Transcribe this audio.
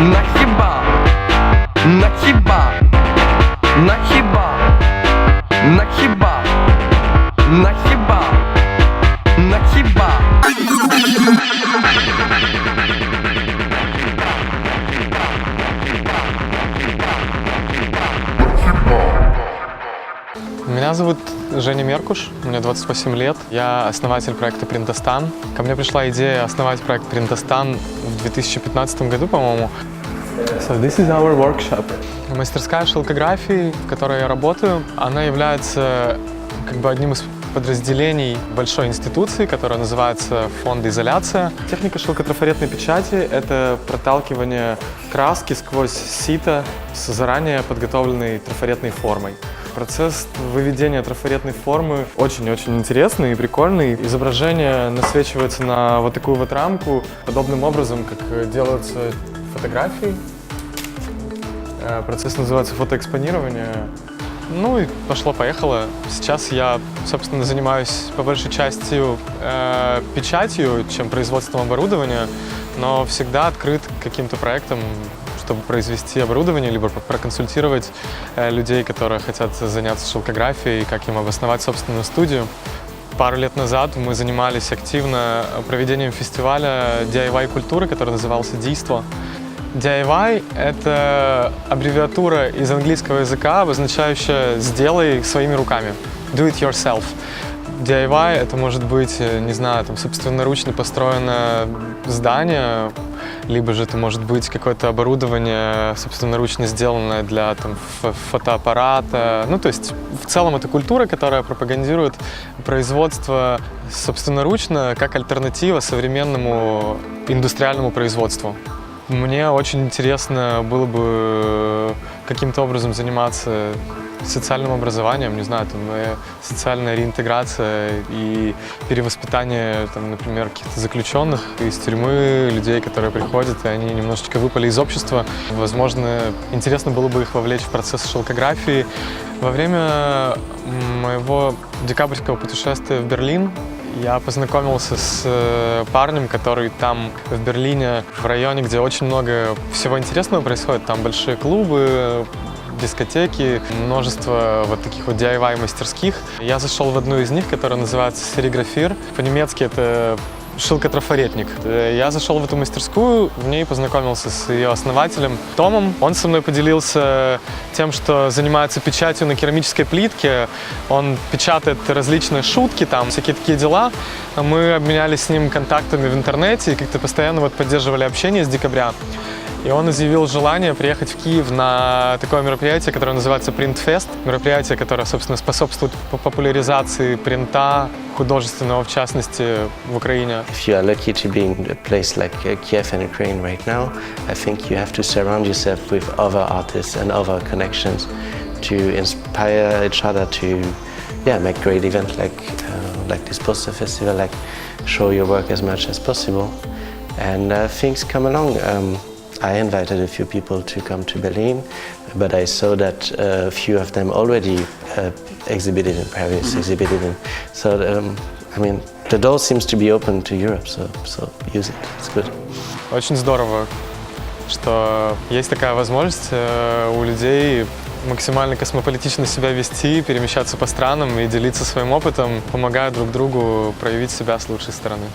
На хіба, на хіба, на хіба, на хіба, на хіба, на хіба. Меня зовут Женя Меркуш, мне 28 лет. Я основатель проекта Принтостан. Ко мне пришла идея основать проект Принтостан в 2015 году, по-моему. So this is our workshop. Мастерская шелкографии, в которой я работаю, она является как бы одним из подразделений большой институции, которая называется Фонд изоляция. Техника шелкотрафаретной печати — это проталкивание краски сквозь сито с заранее подготовленной трафаретной формой. Процесс выведения трафаретной формы очень-очень интересный и прикольный. Изображение насвечивается на вот такую вот рамку, подобным образом, как делаются фотографии. Э, Процесс называется фотоэкспонирование. Ну и пошло-поехало. Сейчас я, собственно, занимаюсь по большей частью э, печатью, чем производством оборудования, но всегда открыт к каким-то проектам, чтобы произвести оборудование, либо про- проконсультировать э, людей, которые хотят заняться шелкографией, как им обосновать собственную студию. Пару лет назад мы занимались активно проведением фестиваля DIY-культуры, который назывался «Действо». DIY — это аббревиатура из английского языка, обозначающая «сделай своими руками». Do it yourself. DIY — это может быть, э, не знаю, там собственноручно построенное здание, либо же это может быть какое-то оборудование собственноручно сделанное для там, фо- фотоаппарата. Ну, то есть в целом это культура, которая пропагандирует производство собственноручно как альтернатива современному индустриальному производству. Мне очень интересно было бы каким-то образом заниматься социальным образованием, не знаю, там, э, социальная реинтеграция и перевоспитание, там, например, каких-то заключенных из тюрьмы, людей, которые приходят, и они немножечко выпали из общества. Возможно, интересно было бы их вовлечь в процесс шелкографии. Во время моего декабрьского путешествия в Берлин я познакомился с э, парнем, который там, в Берлине, в районе, где очень много всего интересного происходит. Там большие клубы, дискотеки, множество вот таких вот DIY-мастерских. Я зашел в одну из них, которая называется «Сериграфир». По-немецки это шелкотрафаретник. Э, Я зашел в эту мастерскую, в ней познакомился с ее основателем Томом. Он со мной поделился тем, что занимается печатью на керамической плитке. Он печатает различные шутки, там всякие такие дела. Мы обменялись с ним контактами в интернете и как-то постоянно вот поддерживали общение с декабря. И он изъявил желание приехать в Киев на такое мероприятие, которое называется Printfest. Мероприятие, которое, собственно, способствует по- популяризации принта, художественного в частности, в Украине. If you are lucky to be in a place like uh, Kiev and Ukraine right now, I think you have to surround yourself with other artists and other connections to inspire each other to, yeah, make great events like uh, like this poster festival, like show your work as much as possible, and uh, things come along. Um, I invited a few people to come to Berlin, but I saw that uh, a few of them already uh, exhibited in Paris, exhibited in. So, um, I mean, the door seems to be open to Europe, so, so use it. It's good. Очень здорово, что есть такая возможность э, у людей максимально космополитично себя вести, перемещаться по странам и делиться своим опытом, помогая друг другу проявить себя с лучшей стороны.